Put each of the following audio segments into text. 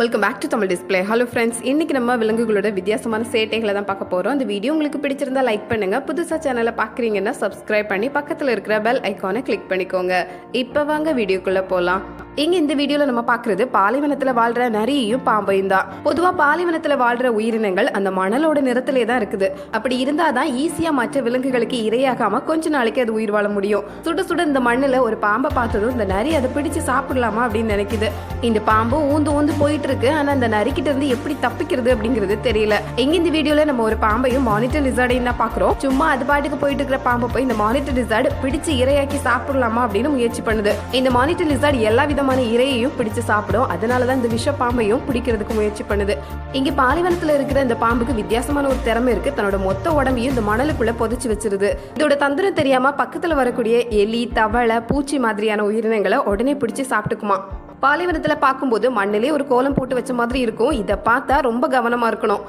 Welcome back to Tamil display hello friends இன்னைக்கு நம்ம விலங்குகளோட வித்தியாசமான சேட்டைகளை தான் பார்க்க போகிறோம் இந்த வீடியோ உங்களுக்கு பிடிச்சிருந்தா லைக் பண்ணுங்க. புதுசாக சேனலை பார்க்குறீங்கன்னா சப்ஸ்கிரைப் பண்ணி பக்கத்தில் இருக்கிற பெல் ஐக்கானை கிளிக் பண்ணிக்கோங்க. இப்போ வாங்க வீடியோக்குள்ளே போகலாம் இங்கே இந்த வீடியோவில் நம்ம பார்க்குறது பாலைவனத்தில் வாழ்கிற நரியையும் பாம்பையும் தான். பொதுவாக பாலைவனத்தில் வாழ்கிற உயிரினங்கள் அந்த மணலோட நிறத்திலே தான் இருக்குது. அப்படி இருந்தால் தான் ஈஸியாக மற்ற விலங்குகளுக்கு இரையாகாம கொஞ்ச நாளைக்கு அது உயிர் வாழ முடியும். சுட சுட இந்த மண்ணில் ஒரு பாம்பை பார்த்ததும் இந்த நரி அதை பிடிச்சு சாப்பிடலாமா அப்படின்னு நினைக்குது. இந்த பாம்பு ஊந்து ஊந்து போயிட்டு இருக்கு. ஆனா அந்த நரிக்கிட்ட இருந்து எப்படி தப்பிக்கிறது அப்படிங்கிறது தெரியல. எங்க இந்த வீடியோல நம்ம ஒரு பாம்பையும் மானிட்டர் லிசார்டையும் தான் பாக்குறோம். சும்மா அது பாட்டுக்கு போயிட்டு இருக்கிற பாம்பை போய் இந்த மானிட்டர் லிசார்டு பிடிச்சு இரையாக்கி சாப்பிடலாமா அப்படின்னு முயற்சி பண்ணுது. இந்த மானிட்டர் லிசார்டு எல்லா விதமான இரையையும் பிடிச்சு சாப்பிடும். அதனாலதான் இந்த விஷ பாம்பையும் பிடிக்கிறதுக்கு முயற்சி பண்ணுது. இங்க பாலைவனத்துல இருக்கிற இந்த பாம்புக்கு வித்தியாசமான ஒரு திறமை இருக்கு. தன்னோட மொத்த உடம்பையும் இந்த மணலுக்குள்ள புதைச்சு வச்சிருது. இதோட தந்திரம் தெரியாம பக்கத்துல வரக்கூடிய எலி தவளை பூச்சி மாதிரியான உயிரினங்களை உடனே பிடிச்சு சாப்பிட்டுக்குமா. பாலைவனத்தில் பார்க்கும்போது மண்ணிலே ஒரு கோலம் போட்டு வச்ச மாதிரி இருக்கும். இதை பார்த்தா ரொம்ப கவனமாக இருக்கணும்.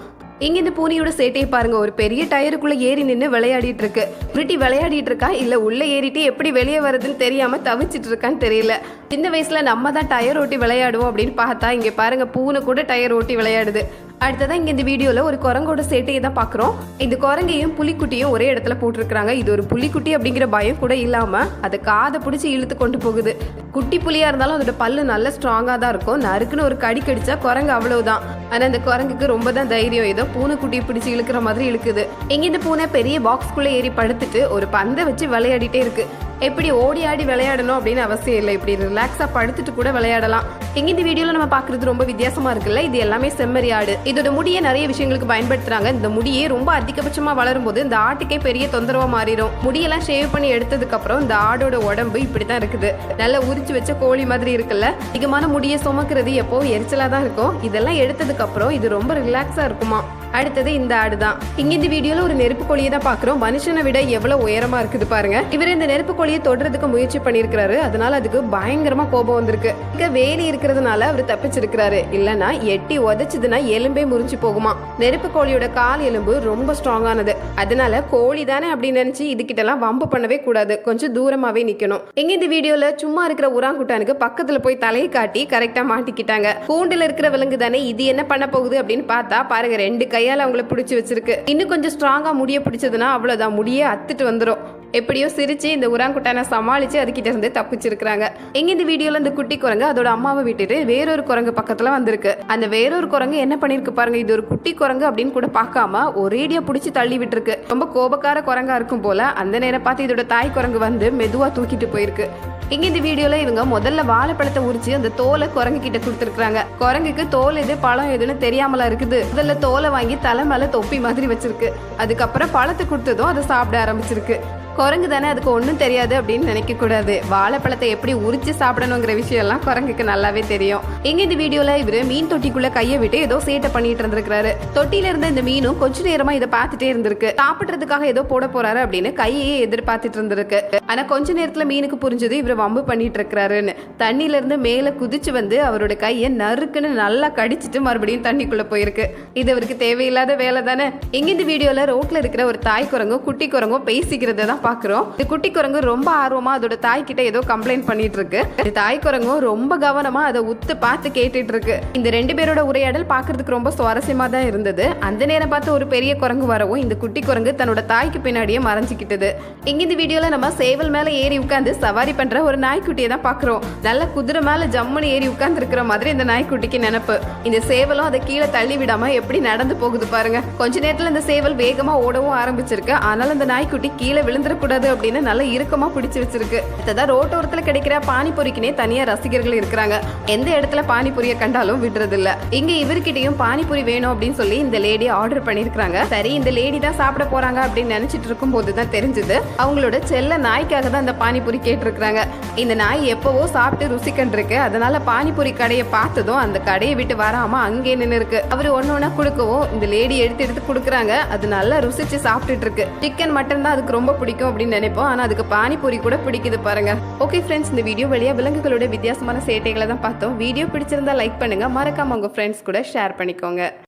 இங்க இந்த பூனையோட சேட்டையை பாருங்க. ஒரு பெரிய டயருக்குள்ள ஏறி நின்று விளையாடிட்டு இருக்கு. பிரிட்டி விளையாடிட்டு இருக்கா? இல்ல உள்ள ஏறிட்டு எப்படி வெளியே வருதுன்னு தெரியாம தவிச்சிட்டு இருக்கான்னு தெரியல. சின்ன வயசுல நம்ம தான் டயர் ஓட்டி விளையாடுவோம் அப்படின்னு பார்த்தா இங்க பாருங்க பூனை கூட டயர் ஓட்டி விளையாடுது. அடுத்ததான் இங்கே இந்த வீடியோவில் ஒரு குரங்கோட சேட்டையை தான் பார்க்குறோம் இந்த குரங்கையும் புலிக்குட்டியும் ஒரே இடத்துல போட்டிருக்கிறாங்க. இது ஒரு புலிக்குட்டி அப்படிங்கிற பயம் கூட இல்லாமல் அதை காதை பிடிச்சி இழுத்து கொண்டு போகுது. குட்டி புலியாக இருந்தாலும் அதோட பல்லு நல்ல ஸ்ட்ராங்காக தான் இருக்கும். நறுக்குன்னு ஒரு கடி கடிச்சா குரங்கு அவ்வளவுதான். ஆனால் அந்த குரங்குக்கு ரொம்ப தான் தைரியம். ஏதோ பூனைக்குட்டியை பிடிச்சி இழுக்கிற மாதிரி இழுக்குது. எங்க இந்த பூனை பெரிய பாக்ஸ்குள்ளே ஏறி படுத்துட்டு ஒரு பந்தை வச்சு விளையாடிட்டே இருக்கு. எப்படி ஓடி ஆடி விளையாடணும் அப்படின்னு அவசியம் இல்லை. இப்படி ரிலாக்ஸா படுத்துட்டு கூட விளையாடலாம். எங்க இந்த வீடியோல நம்ம பாக்குறது ரொம்ப வித்தியாசமா இருக்குல்ல? இது எல்லாமே செம்மறி ஆடு. இதோட முடியை நிறைய விஷயங்களுக்கு பயன்படுத்துறாங்க. இந்த முடியே ரொம்ப அதிகபட்சமா வளரும் போது இந்த ஆட்டுக்கே பெரிய தொந்தரவா மாறிடும். முடியெல்லாம் ஷேவ் பண்ணி எடுத்ததுக்கு அப்புறம் இந்த ஆடோட உடம்பு இப்படித்தான் இருக்குது. நல்லா உரிச்சு வச்ச கோழி மாதிரி இருக்குல்ல? அதிகமான முடியை சுமக்கிறது எப்போ எரிச்சலா தான் இருக்கும். இதெல்லாம் எடுத்ததுக்கு அப்புறம் இது ரொம்ப ரிலாக்ஸா இருக்குமா? அடுத்தது இந்த ஆடு தான் இங்க இந்த வீடியோல ஒரு நெருப்பு கோழியை தான் பாக்குறோம். மனுஷனை விட எவ்வளவு உயரமா இருக்குது பாருங்க. இவர் இந்த நெருப்பு கோழியை தொடுறதுக்கு முயற்சி பண்ணிருக்கிறாரு அதனால அதுக்கு பயங்கரமா கோபம் வந்திருக்கு. இங்க வேலி இருக்கிறதுனால அவர் தப்பிச்சிருக்கிறாரு. இல்லனா எட்டி உதச்சதுன்னா எலும்பே முறிஞ்சு போகுமா. நெருப்பு கோழியோட கால் எலும்பு ரொம்ப ஸ்ட்ராங்கானது அதனால கோழி தானே அப்படின்னு நினைச்சு இதுகிட்ட எல்லாம் வம்பு பண்ணவே கூடாது. கொஞ்சம் தூரமாவே நிக்கணும். எங்க இந்த வீடியோல சும்மா இருக்கிற உராங்குட்டானுக்கு பக்கத்துல போய் தலையை காட்டி கரெக்டா மாட்டிக்கிட்டாங்க. கூண்டுல இருக்கிற விலங்கு தானே இது என்ன பண்ண போகுது அப்படின்னு பார்த்தா பாருங்க ரெண்டு கையால் அவங்கள பிடிச்சி வச்சிருக்கு. இன்னும் கொஞ்சம் ஸ்ட்ராங்காக முடிய பிடிச்சதுன்னா அவ்வளோதான் முடியே அத்துட்டு வந்துடும் எப்படியோ சிரிச்சு இந்த உராங்குட்டான சமாளிச்சு அதுக்கிட்ட இருந்து தப்பிச்சிருக்கிறாங்க. எங்க இந்த வீடியோல இந்த குட்டி குரங்கு? அதோட அம்மாவை விட்டுட்டு வேறொரு குரங்கு பக்கத்துல வந்திருக்கு. அந்த வேறொரு குரங்கு என்ன பண்ணிருக்கு பாருங்க. இது ஒரு குட்டி குரங்கு அப்படின்னு கூட பார்க்காம ஒரேடியா பிடிச்சி தள்ளி விட்டுருக்கு. ரொம்ப கோபக்கார குரங்கா இருக்கும் போல அந்த நேரம் பார்த்து இதோட தாய் குரங்கு வந்து மெதுவா தூக்கிட்டு போயிருக்கு. இங்கே இந்த வீடியோல இவங்க முதல்ல வாழைப்பழத்தை உரிச்சு அந்த தோலை குரங்கு கிட்ட கொடுத்துருக்காங்க குரங்குக்கு தோல் எது பழம் எதுன்னு தெரியாமலா இருக்குது. முதல்ல தோலை வாங்கி தலை மேல தொப்பி மாதிரி வச்சிருக்கு. அதுக்கப்புறம் பழத்தை கொடுத்ததும் அதை சாப்பிட ஆரம்பிச்சிருக்கு. குரங்கு தானே அதுக்கு ஒன்றும் தெரியாது அப்படின்னு நினைக்க கூடாது வாழைப்பழத்தை எப்படி உரிச்சு சாப்பிடணுங்கிற விஷயம் எல்லாம் குரங்குக்கு நல்லாவே தெரியும். எங்க இந்த வீடியோல இவர் மீன் தொட்டிக்குள்ள கையை விட்டு ஏதோ சேட்டை பண்ணிட்டு இருந்திருக்காரு தொட்டியில இருந்த இந்த மீனும் கொஞ்ச நேரமா இதை பார்த்துட்டே இருந்திருக்கு. சாப்பிடுறதுக்காக ஏதோ போட போறாரு அப்படின்னு கையே எதிர்பார்த்துட்டு இருந்திருக்கு. ஆனா கொஞ்ச நேரத்துல மீனுக்கு புரிஞ்சது இவர் வம்பு பண்ணிட்டு இருக்கிறாருன்னு. தண்ணியில இருந்து மேல குதிச்சு வந்து அவரோட கையை நறுக்குன்னு நல்லா கடிச்சிட்டு மறுபடியும் தண்ணிக்குள்ள போயிருக்கு. இது அவருக்கு தேவையில்லாத வேலை தானே? எங்க இந்த வீடியோல ரோட்ல இருக்கிற ஒரு தாய் குரங்கும் குட்டி குரங்கும் பேசிக்கிறத தான் பாக்குறோம். இந்த குட்டி குரங்கு ரொம்ப ஆர்வமாக அதோட தாய் கிட்ட ஏதோ கம்ப்ளைண்ட் பண்ணிட்டு இருக்கு இந்த தாய் குரங்கும் ரொம்ப கவனமாக அதை உத்து பார்த்து கேட்டுட்டு இருக்கு இந்த ரெண்டு பேரோட உரையாடல் பார்க்கறதுக்கு ரொம்ப சுவாரஸ்யமாக தான் இருந்தது. அந்த நேரம் பார்த்து ஒரு பெரிய குரங்கு வரவும் இந்த குட்டி குரங்கு தன்னோட தாய்க்கு பின்னாடியே மறைஞ்சிக்கிட்டது. இங்க இந்த வீடியோல நம்ம சேவல் மேலே ஏறி உட்காந்து சவாரி பண்ற ஒரு நாய்க்குட்டியை தான் பார்க்குறோம். நல்ல குதிரை மேலே ஜம்முன்னு ஏறி உட்கார்ந்து இருக்கிற மாதிரி இந்த நாய்க்குட்டிக்கு நினப்பு. இந்த சேவலும் அதை கீழே தள்ளி விடாம எப்படி நடந்து போகுது பாருங்க. கொஞ்ச நேரத்தில் இந்த சேவல் வேகமாக ஓடவும் ஆரம்பிச்சிருக்கு. ஆனால் அந்த நாய்க்குட்டி கீழே கூடாது அப்படின்னு நல்லா இறுக்கமா பிடிச்சு வச்சிருக்கு. அடுத்ததான் ரோட்டோரத்துல கிடைக்கிற பானிபூரிக்குனே தனியா ரசிகர்கள் இருக்கிறாங்க. எந்த இடத்துல பானிபூரியை கண்டாலும் விடுறது இல்ல இங்க இவர்கிட்டயும் பானிபூரி வேணும் அப்படின்னு சொல்லி இந்த லேடி ஆர்டர் பண்ணிருக்காங்க சரி இந்த லேடி தான் சாப்பிட போறாங்க அப்படின்னு நினைச்சிட்டு இருக்கும் போது தான் தெரிஞ்சது. அவங்களோட செல்ல நாய்க்காக தான் இந்த பானிபூரி கேட்டிருக்காங்க இந்த நாய் எப்பவோ சாப்பிட்டு ருசி கண்டிருக்கு. அதனால பானிபூரி கடையை பார்த்ததும் அந்த கடையை விட்டு வராம அங்கே நின்று இருக்கு அவர் ஒன்று ஒன்றா கொடுக்கவும் இந்த லேடி எடுத்து எடுத்து கொடுக்குறாங்க. அது நல்லா ருசிச்சு சாப்பிட்டுட்டு இருக்கு. சிக்கன் மட்டன் தான் அதுக்கு ரொம்ப பிடிக்கும். அப்படின்னு நினைப்போம். ஆனா அதுக்கு பானிபூரி கூட பிடிக்குது பாருங்க. ஓகே ஃப்ரெண்ட்ஸ் இந்த வீடியோ வழியா விலங்குகளோட வித்தியாசமான சேட்டைகளை தான் பார்த்தோம். வீடியோ பிடிச்சிருந்தா லைக் பண்ணுங்க. மறக்காம உங்க ஃப்ரெண்ட்ஸ் கூட ஷேர் பண்ணிக்கோங்க.